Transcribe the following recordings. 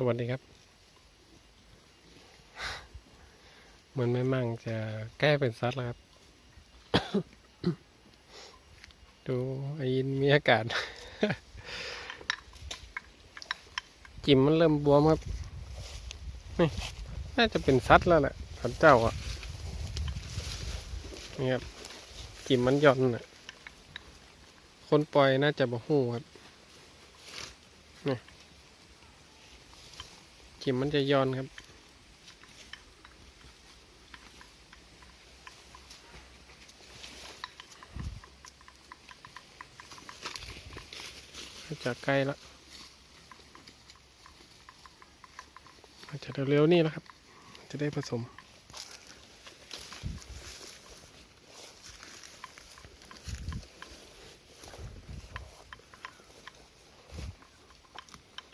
สวัสดีครับ เหมือนไม่มั่งจะแก้เป็นซัดแล้วครับ ดูไอ้ยินมีอากาศ จิมมันเริ่มบวมครับ นี่น่าจะเป็นซัดแล้วแหละสันเจ้าอะ นี่ครับ จิมมันย่อนอะ คนปล่อยน่าจะบ่หูครับ จิมมันจะย้อนครับ จะใกล้ละอาจจะเร็วๆนี่แล้วครับ จะได้ผสม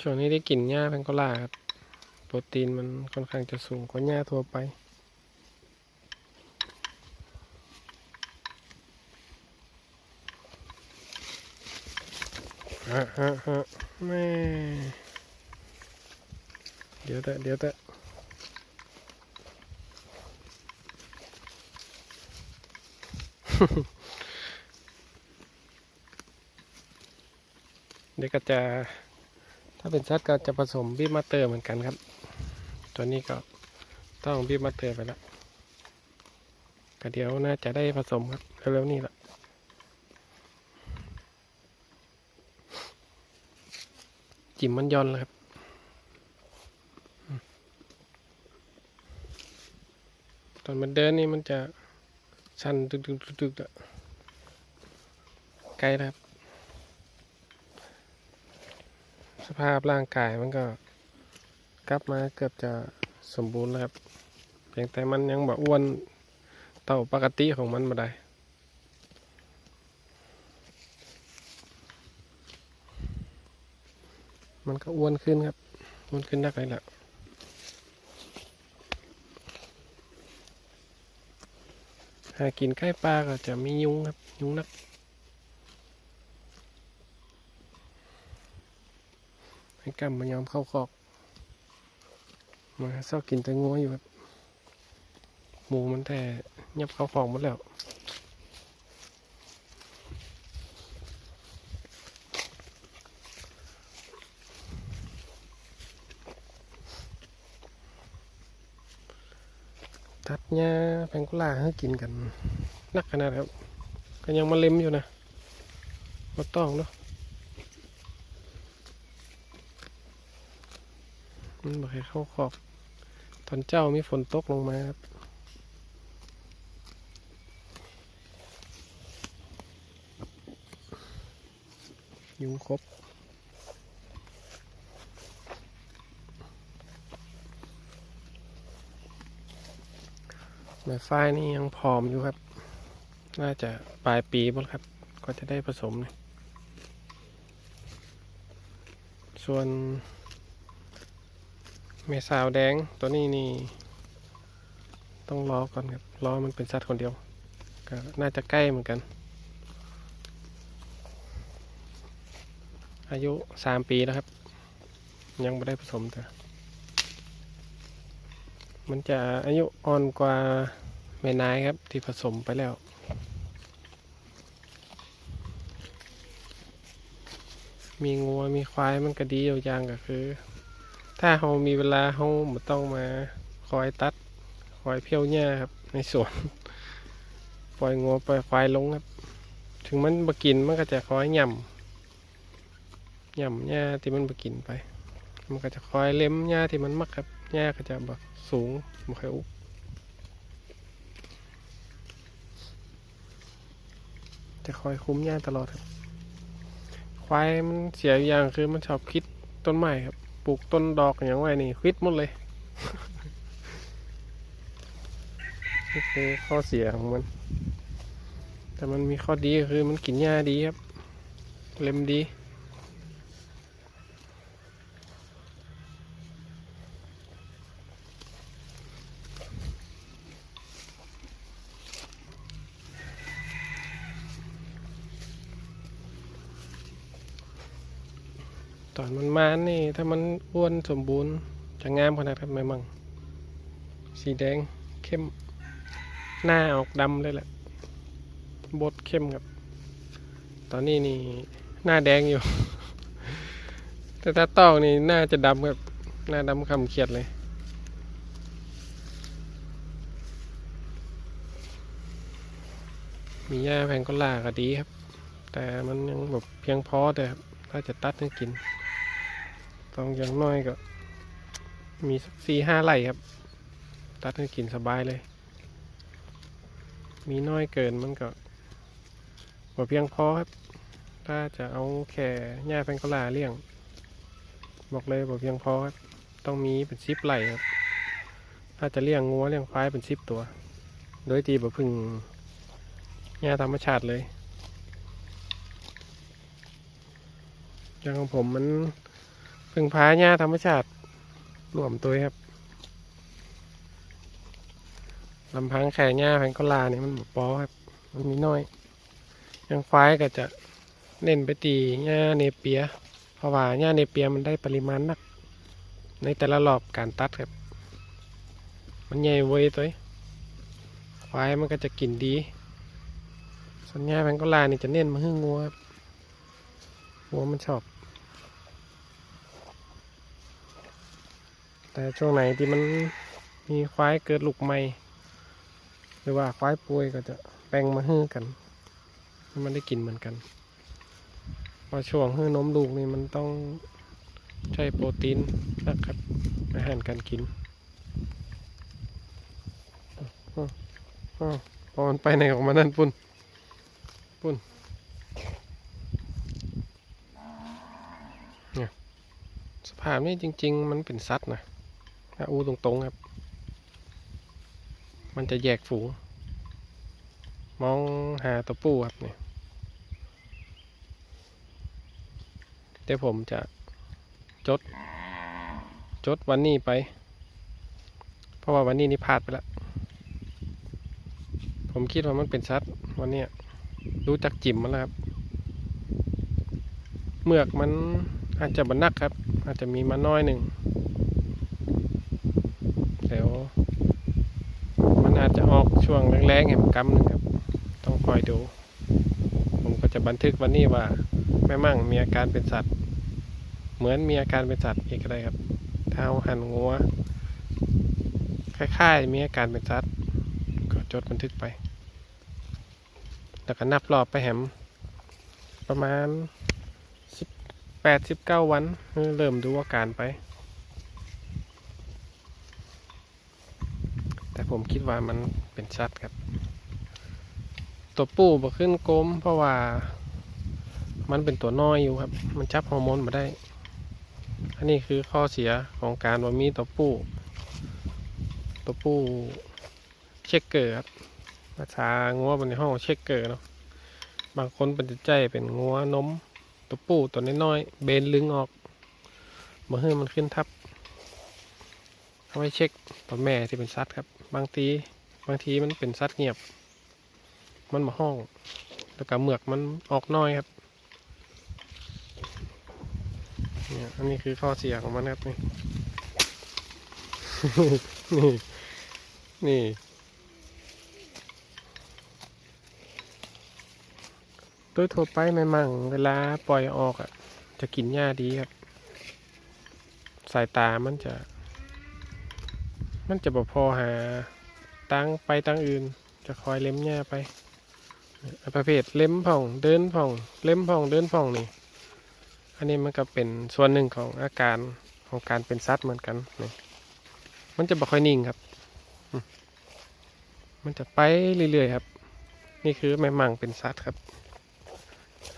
ช่วงนี้ได้กลิ่นหญ้าแพงโกลาครับ รตีนมันค่อนข้างจะสูงกว่าหญ้าทั่วไป ฮะฮะฮะแม่เดี๋ยวแต่เดี๋ยวแต่เดี๋ยวก็จะถ้าเป็นซัดก็จะผสมบีมาเตอร์เหมือนกันครับ ตัวนี้ก็ต้องบีบมาเตอร์ไปแล้วก็เดี๋ยวน่าจะได้ผสมครับเร็วๆนี้แหละจิ๋มมันย้อนแล้วครับตอนมันเดินนี่มันจะสั่นตึกๆๆๆอะใกลแล้วครับ สภาพร่างกายมันก็ กลับมาเกือบจะสมบูรณ์แล้วครับเพียงแต่มันยังแบบอ้วนเต่าปกติของมันมาได้มันก็อ้วนขึ้นครับอ้วนขึ้นได้เลยแหละหากินใกล้ปลาก็จะมียุงครับ ยุงนัก ให้กำมันยอมเข้าคอก มาเศร้ากินแต่งัวอยู่ครับหมูมันแต่ยับเข้าคอกหมดแล้วตัดหญ้าแพงกุลาให้กินกันนักขนาดครับก็ยังมาเล็มอยู่นะมาต้องเนาะ มันบอกให้เข้าขอบ ตอนเจ้ามีฝนตกลงมาครับยุงครบแม่ฝ้ายนี่ยังผอมอยู่ครับ น่าจะปลายปีบ้างครับ ก็จะได้ผสมเลยส่วน เมสาวแดงตัวนี้นี่ ต้องรอก่อนครับรอมันเป็นสัตว์คนเดียวก็น่าจะใกล้เหมือนกัน อายุสามปีแล้วครับ ยังไม่ได้ผสมแต่มันจะอายุอ่อนกว่าแม่นายครับ ที่ผสมไปแล้วมีงัวมีควายมันก็ดีอยู่อย่างก็คือ ถ้าเรามีเวลาเราไม่ต้องมาคอยตัด คอยเพี้ยวหญ้าครับ ในสวน ปล่อยงัวปล่อยควายลงครับ ถึงมันบกินมันก็จะคอยย่ำย่ำหญ้าที่มันบกินไป มันก็จะคอยเล็มหญ้าที่มันมักครับหญ้าก็จะแบบสูงไม่ค่อยอุบจะคอยคุ้มหญ้าตลอดครับ ควายมันเสียอย่างคือมันชอบคิดต้นไม้ครับ ปลูกต้นดอกอย่างไรนี่ควิดหมดเลยนี่คือข้อเสียของมัน แต่มันมีข้อดีคือมันกินหญ้าดีครับ เล็มดี อนมันมานี่ ถ้ามันอ้วนสมบูรณ์ จะงามขนาดครับแม่มัง สีแดงเข้ม หน้าออกดำเลยแหละ บดเข้มครับ ตอนนี้นี่ หน้าแดงอยู่ แต่ถ้าตอกนี่หน้าจะดำครับ หน้าดำคำเขียดเลยมีหญ้าแพงก็ล่าก็ดีครับ แต่มันยังแบบเพียงพอแต่ถ้าจะตัดให้กิน ต้องอย่างน้อยก็ มีสักสี่ห้าไร่ครับ ตัดให้กินสบายเลย มีน้อยเกินมันก็บ่เพียงพอครับ ถ้าจะเอาแค่หญ้าแพงกลาเลี้ยง บอกเลยบ่เพียงพอครับ ต้องมีเป็นสิบไร่ครับ ถ้าจะเลี้ยงงัวเลี้ยงควายเป็นสิบตัว โดยตีบ่พึ่งหญ้าธรรมชาติเลยอย่างของผมมัน พึ่งพาหญ้าธรรมชาติรวมตัวครับลำพังแข่หญ้าแพงกลาเนี่ยมันบ่พอครับ มันมีน้อยยังควายก็จะเน้นไปตีหญ้าเนเปีย เพราะว่าหญ้าเนเปียมันได้ปริมาณนัก ในแต่ละรอบการตัดครับ มันใหญ่เว้ยตัวควายมันก็จะกินดี ส่วนหญ้าแพงกลานี่จะเน้นมาให้งัวครับงัวมันชอบ แต่ช่วงไหนที่มันมีควายเกิดลูกใหม่ หรือว่าควายป่วยก็จะแบ่งมาฮื้อกันมันได้กินเหมือนกันเพอช่วงฮื้อนมลูกนี่มันต้องใช้โปรตีนนะครับอาหารการกินอ้าวอ้าวพอมันไปไหนของมันนั่นปุ่นปุ่นเนี่ยสภาพนี่จริง ๆ มันเป็นสัตว์นะ ถ้าอู้ตรงๆครับ มันจะแยกฝูง มองหาตัวปูครับเนี่ยเดี๋ยวผมจะจด จดวันนี้ไป เพราะว่าวันนี้นี่พลาดไปแล้ว ผมคิดว่ามันเป็นชัดวันนี้รู้จักจิ๋มมันแล้วครับ เมือกมันอาจจะบันนักครับ อาจจะมีมาน้อยหนึ่งเดี๋ยว มันอาจจะออก ช่วงแรงๆแห่งกำหนึ่งครับ ต้องคอยดู ผมก็จะบันทึกวันนี้ว่าแม่มั่งมีอาการเป็นสัตว์ เหมือนมีอาการเป็นสัตว์อีกอะไรครับเท้าหันงัวคล้ายๆมีอาการเป็นสัตว์ ก็จดบันทึกไป แล้วก็นับรอบไปแหมประมาณสิบแปดสิบเก้าวัน เริ่มดูอาการไป แต่ผมคิดว่ามันเป็นชัดครับ ตัวปูบ่ขึ้นกลมเพราะว่า มันเป็นตัวน้อยอยู่ครับ มันจับฮอร์โมนมาได้ อันนี้คือข้อเสียของการว่ามีตัวปูตัวปูเช็คเกอร์ครับภาษางัวบนในห้องเช็คเกอร์เนาะบางคนเป็นใจเป็นงัวนมตัวปูตัวน้อยๆเบนลึงออกมาให้มันขึ้นทับเอาไว้เช็คตัวแม่ที่เป็นซัดครับ บางทีบางทีมันเป็นซัดเงียบ มันมาห้อง แล้วก็เหมือกมันออกน้อยครับเนี่ยอันนี้คือข้อเสียของมันครับนี่นี่นี่โดยทั่วไปแม่มั่งเวลาปล่อยออกอะ จะกินหญ้าดีครับ สายตามันจะ มันจะบ่พอหาตังไปตังอื่น จะคอยเล็มหญ้าไปประเภทเล็มผ่องเดินผ่อง เล็มผ่องเดินผ่องนี่ อันนี้มันก็เป็นส่วนหนึ่งของอาการของการเป็นซัดเหมือนกันนี่มันจะบ่ค่อยนิ่งครับ มันจะไปเรื่อยๆครับ นี่คือแม่มังเป็นซัดครับ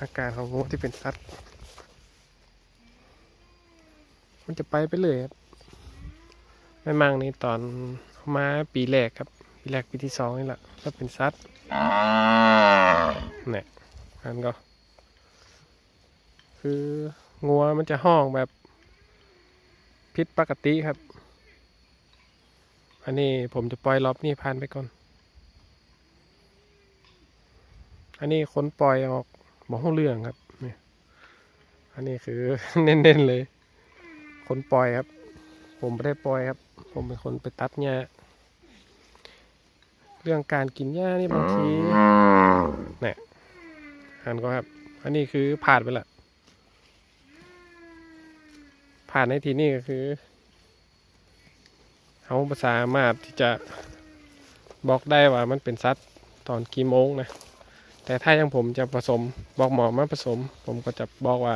อาการของงูที่เป็นซัดมันจะไปไปเรื่อยครับ แม่มังนี่ตอนเอามาปีแรกครับ ปีแรกปีที่สองนี่แหละก็เป็นซัดเนี่ยอันก็ คืองัวมันจะห้องแบบพิษปกติครับ อันนี้ผมจะปล่อยรอบนี้ผ่านไปก่อน อันนี้คนปล่อยออกบอกห้องเรื่องครับเนี่ยอันนี้คือเน้นๆเลยคนปล่อยครับ ผมไม่ได้ปล่อยครับ ผมเป็นคนไปตัดหญ้าเรื่องการกินหญ้านี่บางทีเนี่ยหันก็ครับ อันนี้คือผ่านไปละผ่านในที่นี่ก็คือเขาภาษามารถที่จะบอกได้ว่ามันเป็นสัตว์ตอนกี่โมงนะ แต่ถ้าอยังผมจะผสมบอกหมอมาผสม ผมก็จะบอกว่า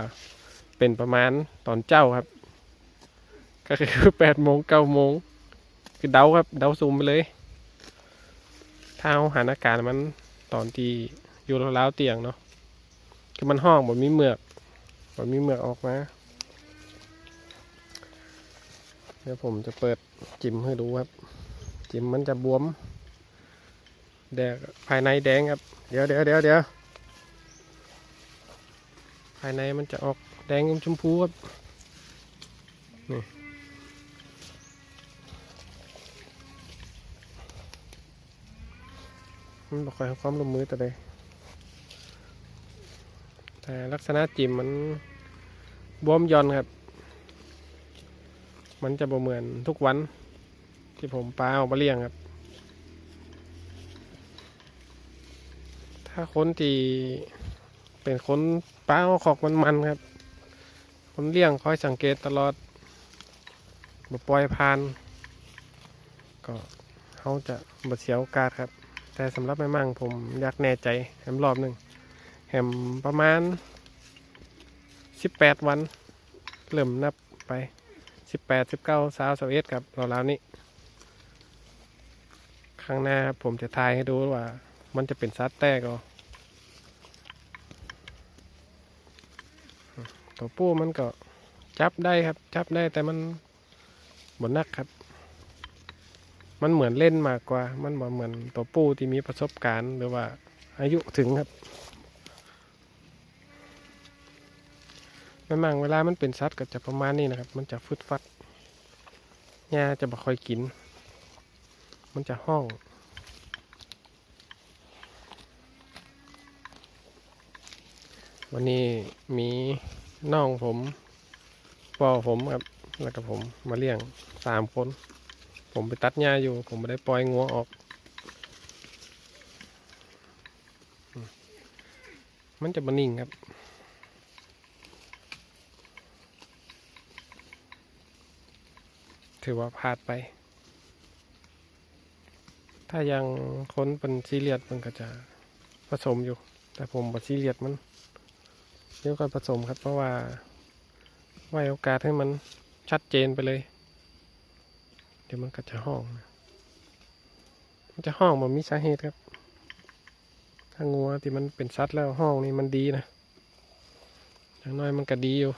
เป็นประมาณตอนเจ้าครับ ก็คือแปดโมงเก้าโมงคือเดาครับเดาซูมไปเลย ถ้าเอาหันอาการมันตอนที่อยู่ราวเตียงเนาะคือมันห้องบ่มีเมือกบ่มีเมือกออกมาเดี๋ยวผมจะเปิดจิ้มให้ดูครับ จิ้มมันจะบวม แดงภายในแดงครับ เดี๋ยวเดี๋ยวเดี๋ยวเดี๋ยวภายในมันจะออกแดงอมชมพูครับ มันบอกคอยให้ความร่วมมือแต่ใดแต่ลักษณะจิ้มมันบวมย่อนครับ มันจะบ่เหมือนทุกวัน ที่ผมปลาเอามาเลี้ยงครับ ถ้าคนที่เป็นคนป้าเอาขอกมันมันๆครับ คนเลี้ยงคอยสังเกตตลอดบ่ปล่อยผ่าน ก็เขาจะบ่เสียโอกาสครับ แต่สำหรับแม่มั่งผมอยากแน่ใจแหมรอบหนึ่งแหมประมาณ 18 วัน เริ่มนับไป 18 19 20 21ครับราวๆนี้ ข้างหน้าผมจะทายให้ดูว่า มันจะเป็นซัดแตกอตัวปู้มันก็จับได้ครับ จับได้แต่มันบนนักครับ มันเหมือนเล่นมากกว่า มันบ่เหมือนตัวปูที่มีประสบการณ์หรือว่า อายุถึงครับแม่มั่งเวลามันเป็นซัดก็จะประมาณนี้นะครับ มันจะฟึดฟัดหญ้าจะบ่ค่อยกิน มันจะห้อง วันนี้มีน้องผมพ่อผมครับ แล้วก็ผมมาเลี้ยงสามคน ผมไปตัดหญ้าอยู่ ผมไม่ได้ปล่อยงัวออก มันจะมานิ่งครับ ถือว่าพลาดไป ถ้ายังค้นเป็นซีเรียสมันก็จะผสมอยู่ แต่ผมบซีเรียสมันเดี๋ยวก็ผสมครับเพราะว่าไว้โอกาสให้มันชัดเจนไปเลย ดี๋ยวมันก็จะห้อง มันจะห้องมันมีสาเหตุครับ ถ้างัวที่มันเป็นซัดแล้วห้องนี่มันดีนะอย่างน้อยมันก็ดีอยู่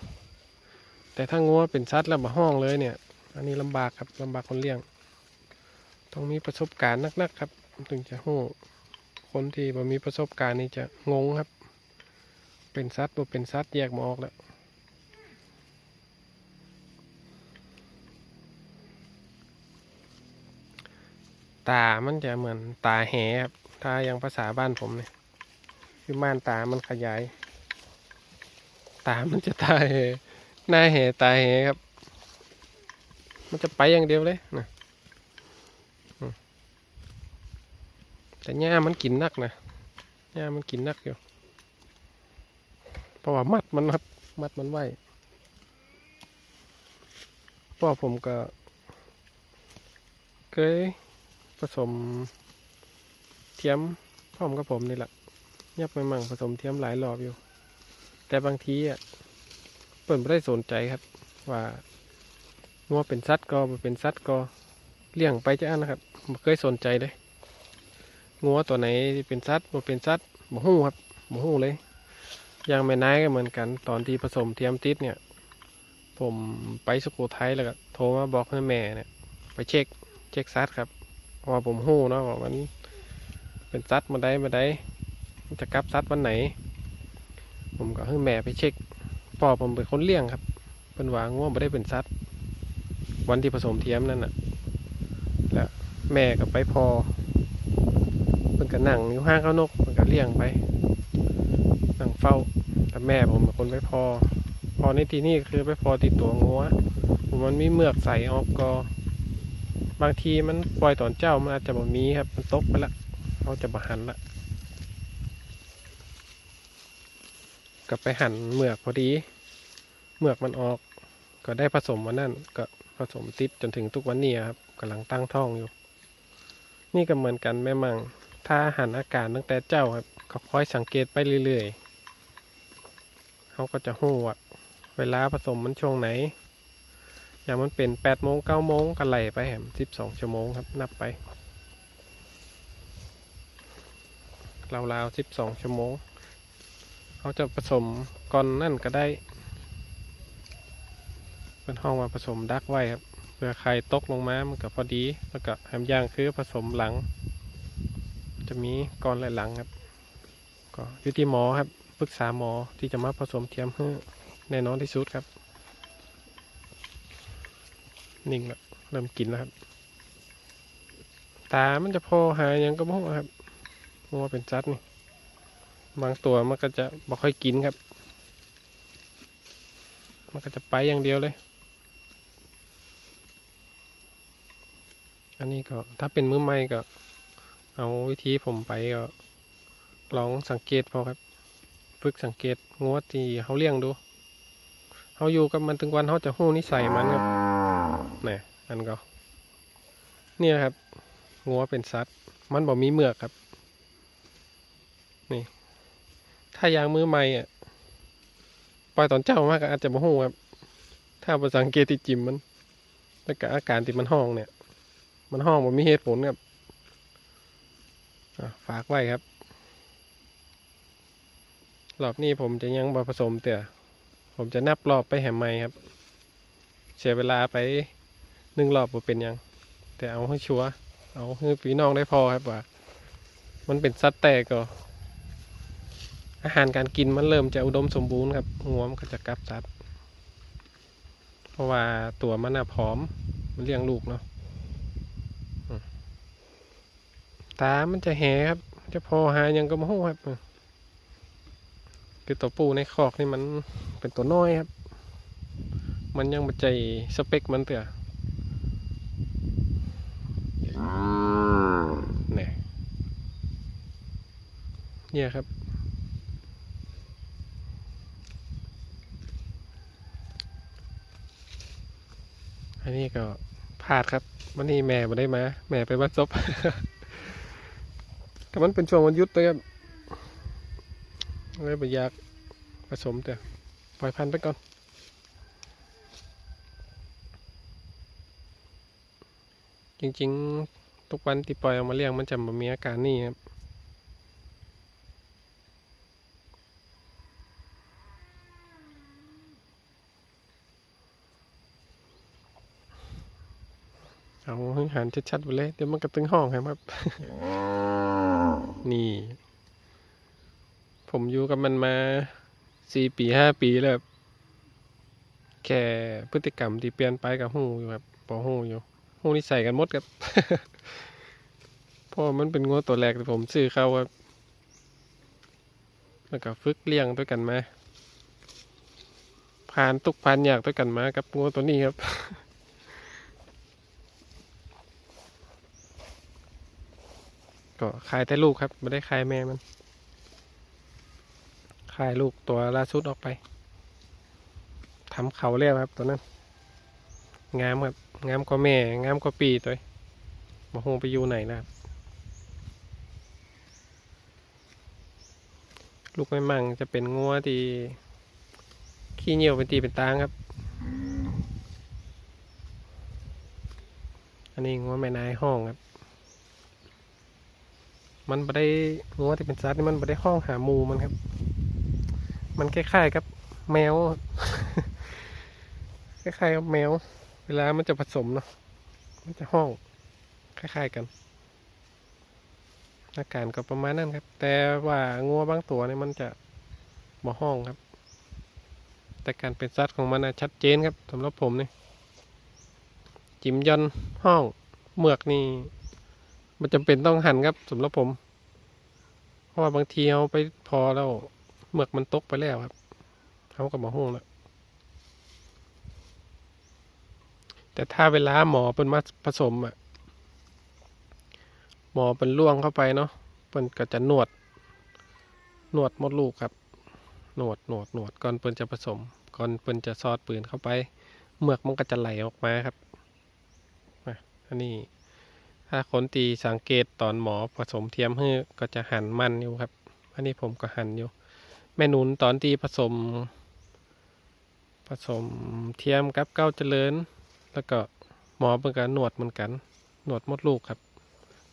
แต่ถ้างัวเป็นซัดแล้วมาห้องเลยเนี่ย อันนี้ลำบากครับลำบากคนเลี้ยง ต้องมีประสบการณ์นักๆครับ ถึงจะหู้คนที่บ่มีประสบการณ์นี่จะงงครับ เป็นซัดบ่เป็นซัดแยกมาออกแล้ว ตา มันจะเหมือนตาแหครับ ถ้าย่างภาษาบ้านผมเนี่ยคือม่านตา มันขยาย ตา มันจะตาแหหน้าแหตาแหครับ มันจะไปอย่างเดียวเลยนะแต่หญ้ามันกินนักนะหญ้ามันกินนักอยู่ เพราะว่ามัดมันครับมัดมันไว้พ่อผมก็เคย ผสมเทียมพร้อมกับผมนี่แหละยับไปมั่งผสมเทียมหลายรอบอยู่ แต่บางทีอะเปิ่นไม่ได้สนใจครับ ว่างัวเป็นสัตว์ก็เป็นสัตว์ก็เลี้ยงไปจ้านะครับไม่เคยสนใจเลยงัวตัวไหนเป็นสัตว์บ่เป็นสัตว์บ่ฮู้ครับบ่ฮู้เลยอย่างแม่นายก็เหมือนกัน ตอนที่ผสมเทียมติดเนี่ย ผมไปสุโขทัยแล้วก็โทรมาบอกให้แม่เนี่ย ไปเช็คเช็คซัดครับ เพราะว่าผมหู้เนาะว่ามันเป็นซัดมาได้มาได้มันจะกลับซัดวันไหน ผมก็ให้แม่ไปเช็คพ่อผมเป็นคนเลี้ยงครับเป็นวาง่วงไม่ได้เป็นซัดวันที่ผสมเทียมนั่นน่ะ แล้วแม่ก็ไปพอเป็นก็นั่งอยู่ห้างข้าวนกมันก็เลี้ยงไปนั่งเฝ้าแต่แม่ผมเป็นคนไปพอ พอในที่นี่คือไปพอติดตัวงัวผมมันมีเมือกใสออกก็ บางทีมันปล่อยตอนเจ้ามันอาจจะบ่มีครับ มันตกไปละเขาจะบ่หันละกลับไปหันเมือกพอดีเมือกมันออก ก็ได้ผสมวันนั่นก็ผสมติดจนถึงทุกวันนี้ครับกำลังตั้งท้องอยู่ นี่ก็เหมือนกันแม่มังถ้าหันอาการตั้งแต่เจ้าครับก็คอยสังเกตไปเรื่อยๆเขาก็จะหู้ว่าเวลาผสมมันช่วงไหน อย่างมันเป็นแปดโมงเก้าโมงก็ไหลไปแหมสิบสองชั่วโมงครับ นับไปราวๆสิบสองชั่วโมงเขาจะผสมก่อนนั่นก็ได้เป็นห้องมาผสมดักไว้ครับเพื่อใครตกลงมามันก็พอดี แล้วก็แฮมย่างคือผสมหลัง จะมีก่อนและหลังครับ ก็อยุติหมอครับปรึกษาหมอที่จะมาผสมเทียมให้แน่นอนที่สุดครับ นิ่งแล้วเริ่มกินแล้วครับ ตา มันจะพอหายังก็บ่ครับเพราะว่าเป็นจัดนี่บางตัวมันก็จะบ่ค่อยกินครับ มันก็จะไปอย่างเดียวเลย อันนี้ก็ถ้าเป็นมือใหม่ก็ เอาวิธีผมไปก็ลองสังเกตพอครับ ฝึกสังเกตงวดที่เขาเลี้ยงดูเขาอยู่กับมันถึงวันเขาจะหู้นิสัยมันครับ นี่อันก็ นี่ครับงัวเป็นสัตว์มันบอกมีเมือกครับ นี่ ถ้ายางมือใหม่อะปล่อยตอนเจ้ามากก็อาจจะบ่หูครับ ถ้าไปสังเกตที่จิมมันแล้วก็อาการที่มันห้องเนี่ย มันห้องมันมีเหตุผลครับฝากไว้ครับรอบนี้ผมจะยังบผสมเตี่ยผมจะนับรอบไปแหมใหม่ครับ เสียเวลาไป หนึ่งรอบบ่เป็นยัง แต่เอาให้ชัวร์เอาให้พี่น้องได้พอครับว่า มันเป็นสัตว์แต่ก็ อาหารการกินมันเริ่มจะอุดมสมบูรณ์ครับงัวมันก็จะกลับสัตว์เพราะว่าตัวมันน่ะผอม มันเลี้ยงลูกเนาะตามันจะแหครับ จะพอหายังก็มาหูครับคือตัวปูในคอกนี่มันเป็นตัวน้อยครับ มันยังมาใจสเปคมันเถอะเนี่ย เนี่ยครับ อันนี้ก็พลาดครับวันนี้แม่มาได้มา แม่ไปวัดศพแต่มันเป็นช่วงวันหยุดเลยครับเลยไปยากผสมแต่ปล่อยพันธุ์ไปก่อนจริงๆ ทุกวันที่ปล่อยออกมาเลี้ยงมันจะมีอาการนี่ครับ เอาใหันชัดๆไปเลย เดี๋ยวมันกระตึงห้องครับ นี่ ผมอยู่กับมันมาสี่ปีห้าปีแล้วครับแค่พฤติกรรมที่เปลี่ยนไปกับหูอยู่ครับปอหูอยู่หูนี่ใส่กันหมดครับเพราะว่ามันเป็นงัวตัวแรกที่ผมซื้อเข้าครับแล้วก็ฝึกเลี้ยงด้วยกันมาผ่านตุกผ่านอยากด้วยกันมากับงัวตัวนี้ครับ ก็ขายแต่ลูกครับไม่ได้ขายแม่มัน ขายลูกตัวล่าสุดออกไปทำเขาเรียบครับตัวนั้นงามครับงามกว่าแม่งามกว่าปีตัวมาหงไปอยู่ไหนนะครับลูกไม่มั่งจะเป็นงัวที่ขี้เหนียวเป็นตีเป็นตางครับ อันนี้งัวแม่นายห้องครับ มันไม่ได้งัวที่เป็นสัตว์นี่มันไม่ได้ห้องหาหมูมันครับ มันคล้ายๆกับ แมวคล้ายๆกับแมว เวลามันจะผสมเนาะมันจะห้องคล้าย ๆกันอาการก็ประมาณนั้นครับ แต่ว่างัวบางตัวเนี่ยมันจะบ่ห้องครับ แต่การเป็นสัตว์ของมันนะชัดเจนครับสำหรับผมนี่จิมยอนห้องเมือกนี่ มันจำเป็นต้องหั่นครับสำหรับผม เพราะว่าบางทีเอาไปพอแล้วเมือกมันตกไปแล้วครับเขากับหมอห้องแล้วแต่ถ้าเวลาหมอเป็นมาผสมอะ หมอเป็นล่วงเข้าไปเนาะเปิ่นก็จะนวด นวดมดลูกครับ หนวดหนวดหนวดก่อนเปิ่นจะผสม ก่อนเปิ่นจะซอดปืนเข้าไป เมือกมันก็จะไหลออกมาครับอันนี้ ถ้าคนตีสังเกตตอนหมอผสมเทียมให้ก็จะหันมันอยู่ครับ อันนี้ผมก็หันอยู่ แม่หนุนตอนที่ผสม ผสมเทียมกับเก้าเจริญ แล้วก็หมอเป็นการนวดเหมือนกัน หนวดมดลูกครับ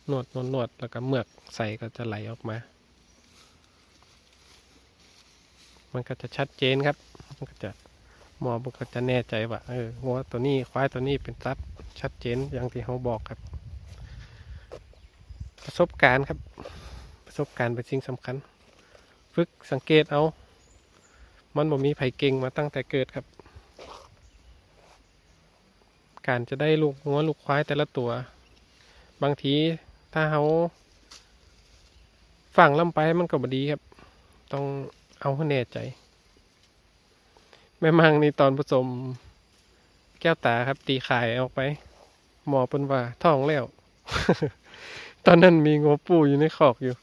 หนวดนวดนวดแล้วก็เมือกใส่ก็จะไหลออกมา มันก็จะชัดเจนครับ มันก็จะหมอมันก็จะแน่ใจว่าเอองัวตัวนี้ควายตัวนี้เป็นสัตว์ชัดเจนอย่างที่เขาบอกครับ ประสบการณ์ครับ ประสบการณ์เป็นสิ่งสำคัญ ฝึกสังเกตเอา มันบ่มีไผเก่งมาตั้งแต่เกิดครับ การจะได้ลูกงัวลูกควายแต่ละตัว บางทีถ้าเขาฝั่งลำไปมันก็บดีครับ ต้องเอาให้แน่ใจ แม่มังนี่ตอนผสมแก้วตาครับตีขายออกไป หมอเป็นว่าท้องแล้ว ตอนนั้นมีงัวปูอยู่ในคอกอยู่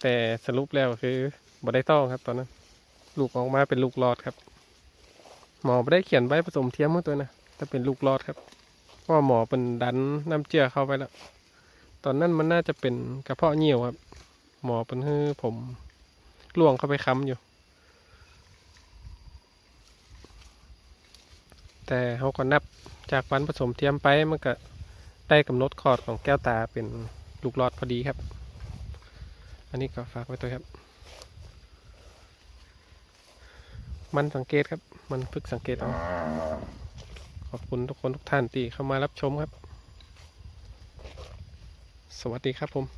แต่สรุปแล้วคือบ่ได้ต้องครับ ตอนนั้น ลูกออกมาเป็นลูกหลอดครับ หมอไม่ได้เขียนใบผสมเทียมให้ตัวนะแต่เป็นลูกหลอดครับเพราะหมอเป็นดันน้ำเจือเข้าไปแล้ว ตอนนั้นมันน่าจะเป็นกระเพาะเหี่ยวครับ หมอเป็นให้ผมล่วงเข้าไปค้ำอยู่ แต่เขาก็นับจากวันผสมเทียมไปมันก็ ได้กำหนดคอร์ดของแก้วตาเป็นลูกหลอดพอดีครับ อันนี้ก็ฝากไว้ตัวครับ มันสังเกตครับ มันฝึกสังเกตเอาขอบคุณทุกคนทุกท่านที่เข้ามารับชมครับ สวัสดีครับผม